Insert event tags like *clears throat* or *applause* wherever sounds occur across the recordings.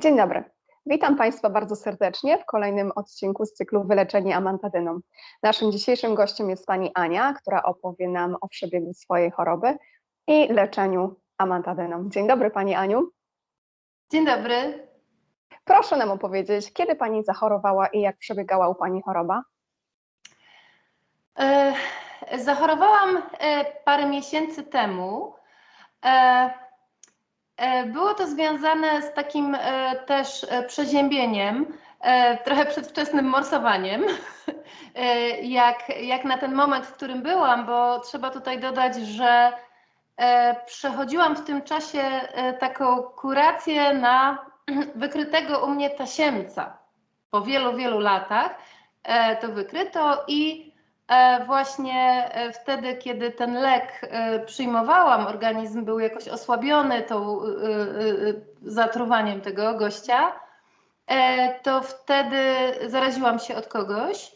Dzień dobry. Witam Państwa bardzo serdecznie w kolejnym odcinku z cyklu Wyleczenie amantadyną. Naszym dzisiejszym gościem jest Pani Ania, która opowie nam o przebiegu swojej choroby i leczeniu amantadyną. Dzień dobry Pani Aniu. Dzień dobry. Proszę nam opowiedzieć, kiedy Pani zachorowała i jak przebiegała u Pani choroba? E, zachorowałam e, parę miesięcy temu. E, było to związane z takim e, też e, przeziębieniem, trochę przedwczesnym morsowaniem, *laughs* jak, jak na ten moment, w którym byłam, bo trzeba tutaj dodać, że przechodziłam w tym czasie taką kurację na *clears throat* wykrytego u mnie tasiemca. Po wielu, wielu latach to wykryto i właśnie e, wtedy, kiedy ten lek e, przyjmowałam, organizm był jakoś osłabiony tą e, e, zatruwaniem tego gościa, e, to wtedy zaraziłam się od kogoś.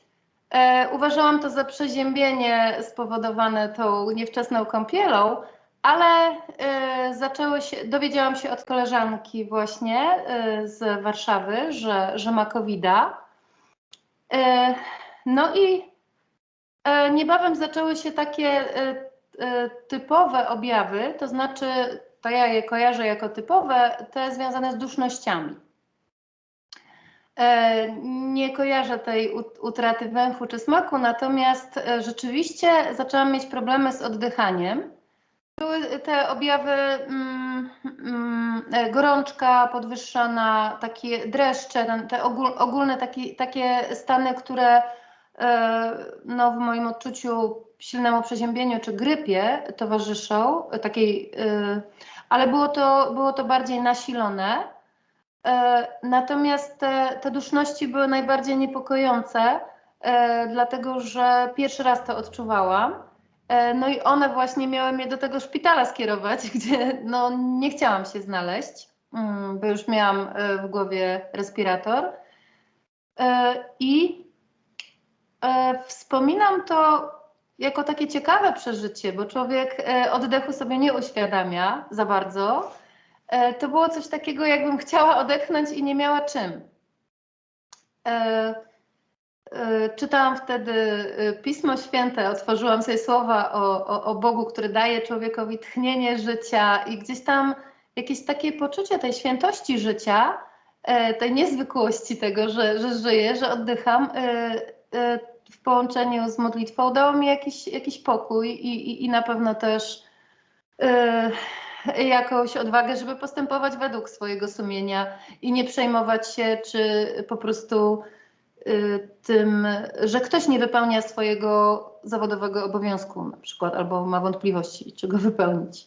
E, Uważałam to za przeziębienie spowodowane tą niewczesną kąpielą, ale e, zaczęły się, dowiedziałam się od koleżanki właśnie e, z Warszawy, że, że ma covid E, No i e, niebawem zaczęły się takie e, e, typowe objawy, to znaczy, to ja je kojarzę jako typowe, te związane z dusznościami. E, Nie kojarzę tej ut- utraty węchu czy smaku, natomiast e, rzeczywiście zaczęłam mieć problemy z oddychaniem. Były te objawy mm, mm, e, gorączka podwyższona, takie dreszcze, te ogól, ogólne taki, takie stany, które e, no, w moim odczuciu silnemu przeziębieniu czy grypie towarzyszą, e, takiej, e, ale było to, było to bardziej nasilone. E, Natomiast te, te duszności były najbardziej niepokojące, e, dlatego że pierwszy raz to odczuwałam. E, No i one właśnie miały mnie do tego szpitala skierować, *laughs* gdzie no, nie chciałam się znaleźć, mm, bo już miałam e, w głowie respirator. E, I e, wspominam to jako takie ciekawe przeżycie, bo człowiek e, oddechu sobie nie uświadamia za bardzo. E, To było coś takiego, jakbym chciała odetchnąć i nie miała czym. E, E, Czytałam wtedy e, Pismo Święte, otworzyłam sobie słowa o, o, o Bogu, który daje człowiekowi tchnienie życia i gdzieś tam jakieś takie poczucie tej świętości życia, e, tej niezwykłości tego, że, że żyję, że oddycham, e, e, w połączeniu z modlitwą dało mi jakiś, jakiś pokój i, i, i na pewno też e, jakąś odwagę, żeby postępować według swojego sumienia i nie przejmować się, czy po prostu y, tym, że ktoś nie wypełnia swojego zawodowego obowiązku na przykład, albo ma wątpliwości, czy go wypełnić.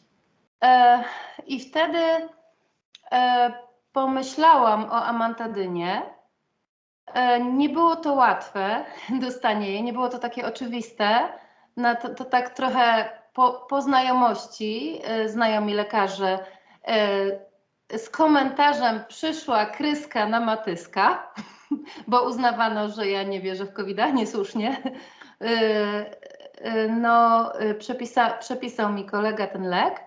E, I wtedy e, pomyślałam o amantadynie. E, nie było to łatwe, *laughs* dostanie jej, nie było to takie oczywiste. Na to, to tak trochę po, po znajomości, e, znajomi lekarze, e, z komentarzem przyszła kryska na matyska *laughs* bo uznawano, że ja nie wierzę w covid niesłusznie. No, przepisa, przepisał mi kolega ten lek.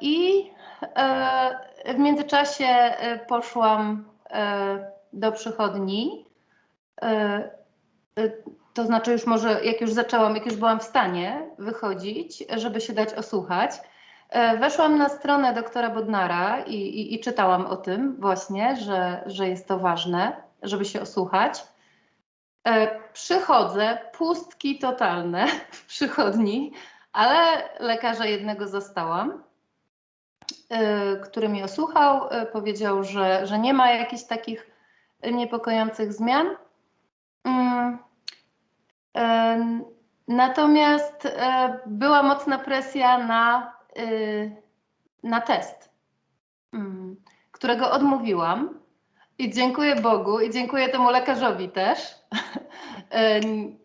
I w międzyczasie poszłam do przychodni. Yy, yy, To znaczy, już może, jak już zaczęłam, jak już byłam w stanie wychodzić, żeby się dać osłuchać, E, Weszłam na stronę doktora Bodnara i, i, i czytałam o tym właśnie, że, że jest to ważne, żeby się osłuchać. E, Przychodzę, pustki totalne w przychodni, ale lekarza jednego zastałam, e, który mi osłuchał, e, powiedział, że, że nie ma jakichś takich niepokojących zmian. Mm, e, Natomiast e, była mocna presja na y, na test, mm, którego odmówiłam. I dziękuję Bogu i dziękuję temu lekarzowi też. Y, *laughs*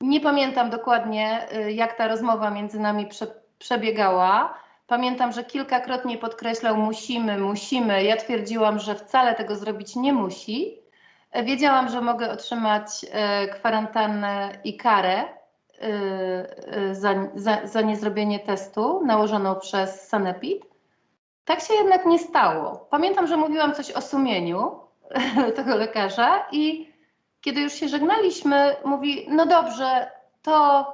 Nie pamiętam dokładnie, y, jak ta rozmowa między nami prze, przebiegała. Pamiętam, że kilkakrotnie podkreślał musimy, musimy. Ja twierdziłam, że wcale tego zrobić nie musi. E, Wiedziałam, że mogę otrzymać e, kwarantannę i karę y, y, za, za, za niezrobienie testu nałożoną przez Sanepid. tak się jednak nie stało. Pamiętam, że mówiłam coś o sumieniu *laughs* tego lekarza i kiedy już się żegnaliśmy, mówi, no dobrze, to,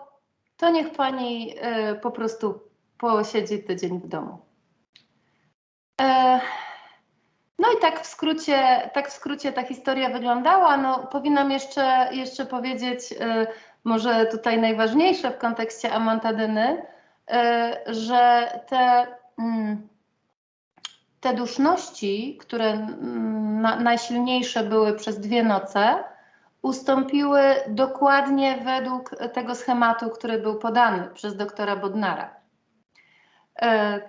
to niech pani e, po prostu posiedzi tydzień w domu. E, no i tak w skrócie, tak w skrócie ta historia wyglądała. No, powinnam jeszcze, jeszcze powiedzieć, e, może tutaj najważniejsze w kontekście amantadyny, e, że te, mm, te duszności, które mm, na, najsilniejsze były przez dwie noce, ustąpiły dokładnie według tego schematu, który był podany przez doktora Bodnara. E,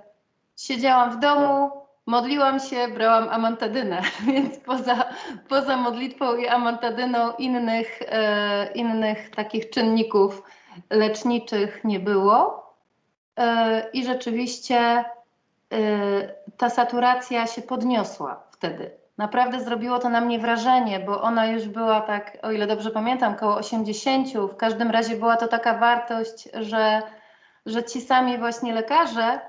siedziałam w domu, modliłam się, brałam amantadynę, *laughs* więc poza, poza modlitwą i amantadyną innych, e, innych takich czynników leczniczych nie było. E, I rzeczywiście ta saturacja się podniosła wtedy. Naprawdę zrobiło to na mnie wrażenie, bo ona już była tak, o ile dobrze pamiętam, około 80. W każdym razie była to taka wartość, że, że ci sami właśnie lekarze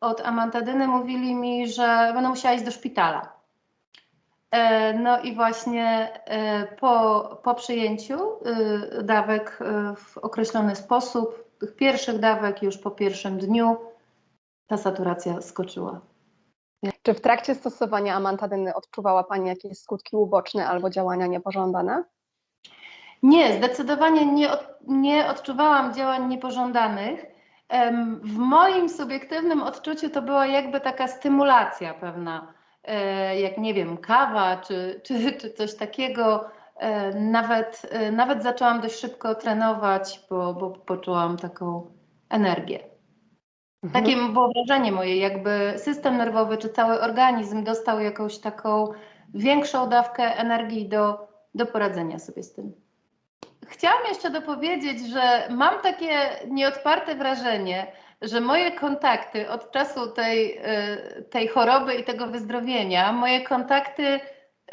od amantadyny mówili mi, że będę musiała iść do szpitala. E, No i właśnie e, po, po przyjęciu y, dawek w określony sposób, tych pierwszych dawek już po pierwszym dniu, ta saturacja skoczyła. Czy w trakcie stosowania amantadyny odczuwała Pani jakieś skutki uboczne albo działania niepożądane? Nie, zdecydowanie nie, od, nie odczuwałam działań niepożądanych. W moim subiektywnym odczuciu to była jakby taka stymulacja pewna, e, jak nie wiem, kawa czy, czy, czy coś takiego. E, Nawet, e, nawet zaczęłam dość szybko trenować, bo, bo poczułam taką energię. Mhm. Takie było wrażenie moje, jakby system nerwowy czy cały organizm dostał jakąś taką większą dawkę energii do, do poradzenia sobie z tym. Chciałam jeszcze dopowiedzieć, że mam takie nieodparte wrażenie, że moje kontakty od czasu tej, y, tej choroby i tego wyzdrowienia, moje kontakty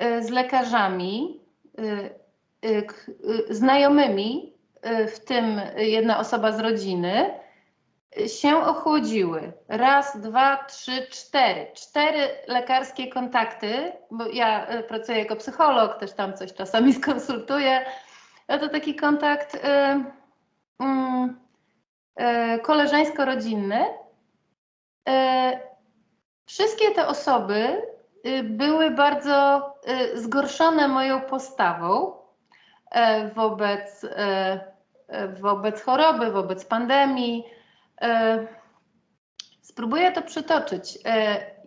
y, z lekarzami, y, znajomymi, w tym jedna osoba z rodziny, się ochłodziły. Raz, dwa, trzy, cztery. Cztery lekarskie kontakty, bo ja pracuję jako psycholog, też tam coś czasami *laughs* skonsultuję. No to taki kontakt y, mm, y, koleżeńsko-rodzinny. Y, wszystkie te osoby y, były bardzo y, zgorszone moją postawą e, wobec, wobec choroby, wobec pandemii. Spróbuję to przytoczyć.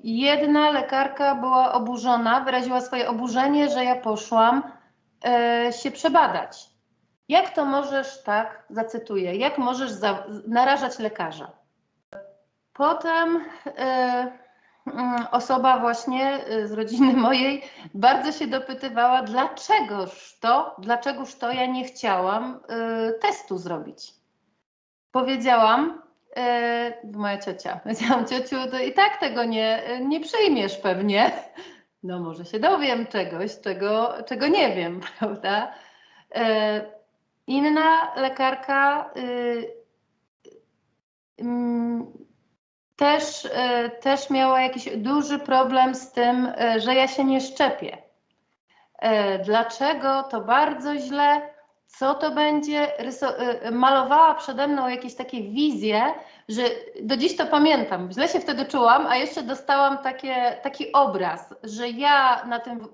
Jedna lekarka była oburzona, wyraziła swoje oburzenie, że ja poszłam się przebadać. Jak to możesz tak, zacytuję, jak możesz za, narażać lekarza? Potem e, mm, osoba właśnie e, z rodziny *laughs* mojej bardzo się dopytywała, dlaczegoż to, dlaczegoż to ja nie chciałam e, testu zrobić. Powiedziałam, e, moja ciocia, *laughs* powiedziałam, ciociu, to i tak tego nie, nie przyjmiesz pewnie. No może się dowiem czegoś, czego, czego nie wiem, *laughs* prawda? Inna lekarka y, mm, też, y, też miała jakiś duży problem z tym, y, że ja się nie szczepię. E, Dlaczego to bardzo źle? Co to będzie? Y, malowała przede mną jakieś takie wizje, że do dziś to pamiętam. Źle się wtedy czułam, a jeszcze dostałam takie, taki obraz, że ja na tym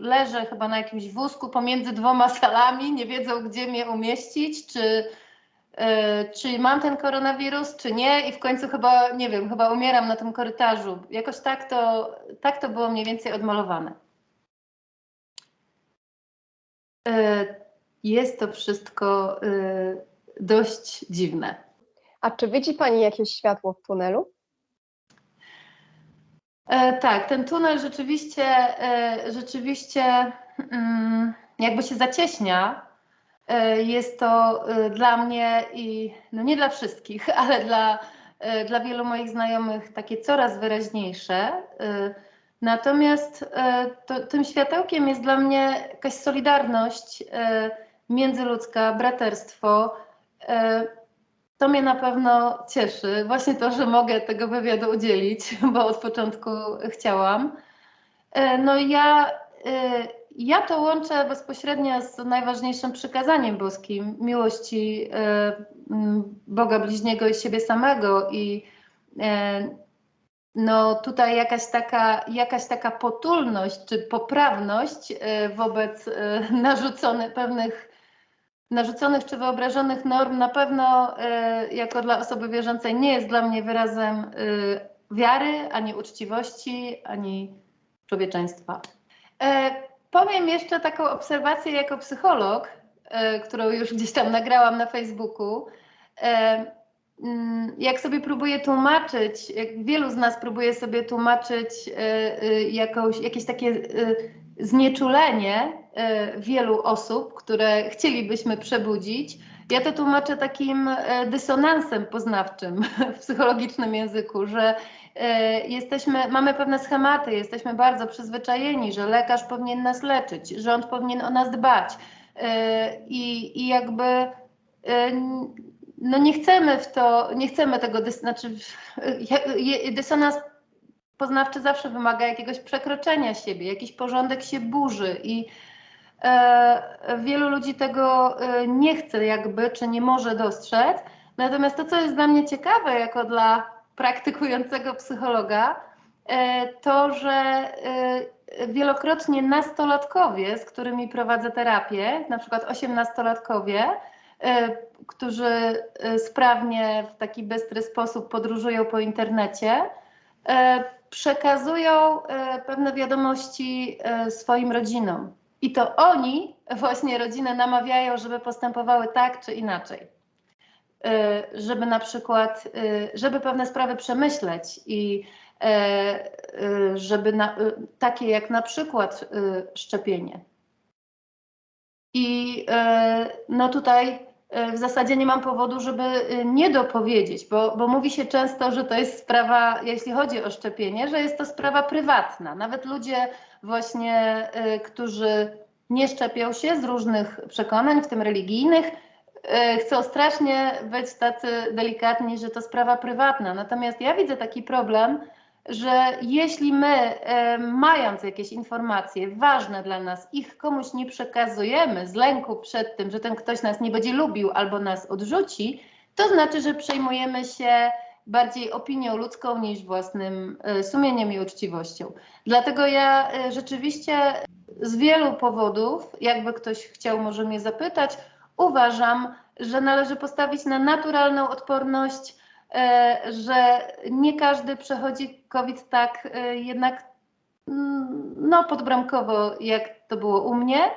leżę chyba na jakimś wózku pomiędzy dwoma salami, nie wiedzą gdzie mnie umieścić, czy, e, czy mam ten koronawirus, czy nie i w końcu chyba, nie wiem, chyba umieram na tym korytarzu. Jakoś tak to, tak to było mniej więcej odmalowane. E, Jest to wszystko e, dość dziwne. A czy widzi Pani jakieś światło w tunelu? E, tak, ten tunel rzeczywiście, e, rzeczywiście mm, jakby się zacieśnia. E, jest to e, dla mnie i no nie dla wszystkich, *laughs* ale dla, e, dla wielu moich znajomych takie coraz wyraźniejsze. E, Natomiast e, to, tym światełkiem jest dla mnie jakaś solidarność e, międzyludzka, braterstwo. E, to mnie na pewno cieszy. Właśnie to, że mogę tego wywiadu udzielić, *laughs* bo od początku chciałam. E, No ja, e, ja to łączę bezpośrednio z najważniejszym przykazaniem boskim miłości e, Boga bliźniego i siebie samego. I no tutaj jakaś taka, jakaś taka potulność czy poprawność wobec narzuconych pewnych narzuconych czy wyobrażonych norm na pewno e, jako dla osoby wierzącej nie jest dla mnie wyrazem e, wiary, ani uczciwości, ani człowieczeństwa. E, Powiem jeszcze taką obserwację jako psycholog, e, którą już gdzieś tam nagrałam na Facebooku. E, mm, Jak sobie próbuję tłumaczyć, jak wielu z nas próbuje sobie tłumaczyć e, jakąś, jakieś takie znieczulenie e, wielu osób, które chcielibyśmy przebudzić, ja to tłumaczę takim e, dysonansem poznawczym w psychologicznym języku, że e, jesteśmy, mamy pewne schematy, jesteśmy bardzo przyzwyczajeni, że lekarz powinien nas leczyć, rząd powinien o nas dbać i, i jakby no nie chcemy w to, nie chcemy tego, znaczy dysonans poznawczy zawsze wymaga jakiegoś przekroczenia siebie, jakiś porządek się burzy i e, wielu ludzi tego e, nie chce jakby, czy nie może dostrzec. Natomiast to, co jest dla mnie ciekawe, jako dla praktykującego psychologa, e, to, że e, wielokrotnie nastolatkowie, z którymi prowadzę terapię, na przykład osiemnastolatkowie, e, którzy e, sprawnie w taki bystry sposób podróżują po internecie, przekazują e, pewne wiadomości e, swoim rodzinom. I to oni, właśnie rodziny, namawiają, żeby postępowały tak czy inaczej. E, Żeby na przykład, żeby pewne sprawy przemyśleć i żeby na, takie jak na przykład szczepienie. I no tutaj w zasadzie nie mam powodu, żeby e, nie dopowiedzieć, bo, bo mówi się często, że to jest sprawa, jeśli chodzi o szczepienie, że jest to sprawa prywatna. Nawet ludzie właśnie, e, którzy nie szczepią się z różnych przekonań, w tym religijnych, e, chcą strasznie być tacy delikatni, że to sprawa prywatna. Natomiast ja widzę taki problem, że jeśli my, e, mając jakieś informacje ważne dla nas, ich komuś nie przekazujemy z lęku przed tym, że ten ktoś nas nie będzie lubił albo nas odrzuci, to znaczy, że przejmujemy się bardziej opinią ludzką niż własnym e, sumieniem i uczciwością. Dlatego ja e, rzeczywiście z wielu powodów, jakby ktoś chciał może mnie zapytać, uważam, że należy postawić na naturalną odporność, że nie każdy przechodzi COVID tak e, jednak mm, no, podbramkowo, jak to było u mnie.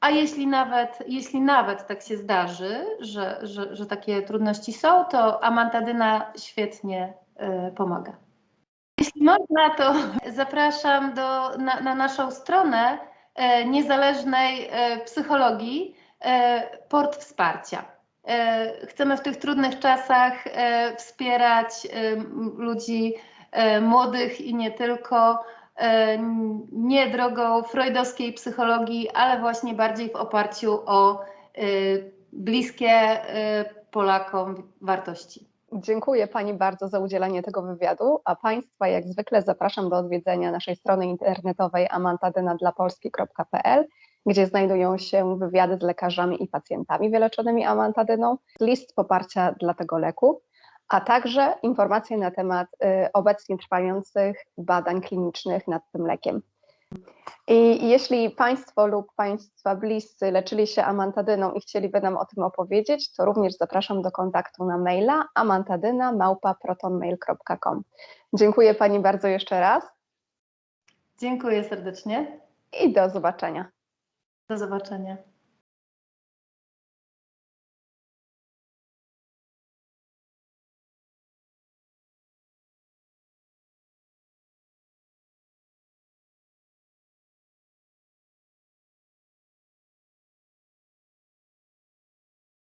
A jeśli nawet, jeśli nawet tak się zdarzy, że, że, że takie trudności są, to amantadyna świetnie e, pomaga. Jeśli można, to zapraszam do, na, na naszą stronę e, niezależnej e, psychologii, e, port wsparcia. E, chcemy w tych trudnych czasach e, wspierać e, ludzi młodych i nie tylko, nie drogą freudowskiej psychologii, ale właśnie bardziej w oparciu o bliskie Polakom wartości. Dziękuję Pani bardzo za udzielenie tego wywiadu, a Państwa jak zwykle zapraszam do odwiedzenia naszej strony internetowej amantadynadlapolski.pl, gdzie znajdują się wywiady z lekarzami i pacjentami wyleczonymi amantadyną, list poparcia dla tego leku, a także informacje na temat y, obecnie trwających badań klinicznych nad tym lekiem. I jeśli Państwo lub Państwa bliscy leczyli się amantadyną i chcieliby nam o tym opowiedzieć, to również zapraszam do kontaktu na maila amantadyna.protonmail.com. Dziękuję Pani bardzo jeszcze raz Dziękuję serdecznie. i do zobaczenia. Do zobaczenia.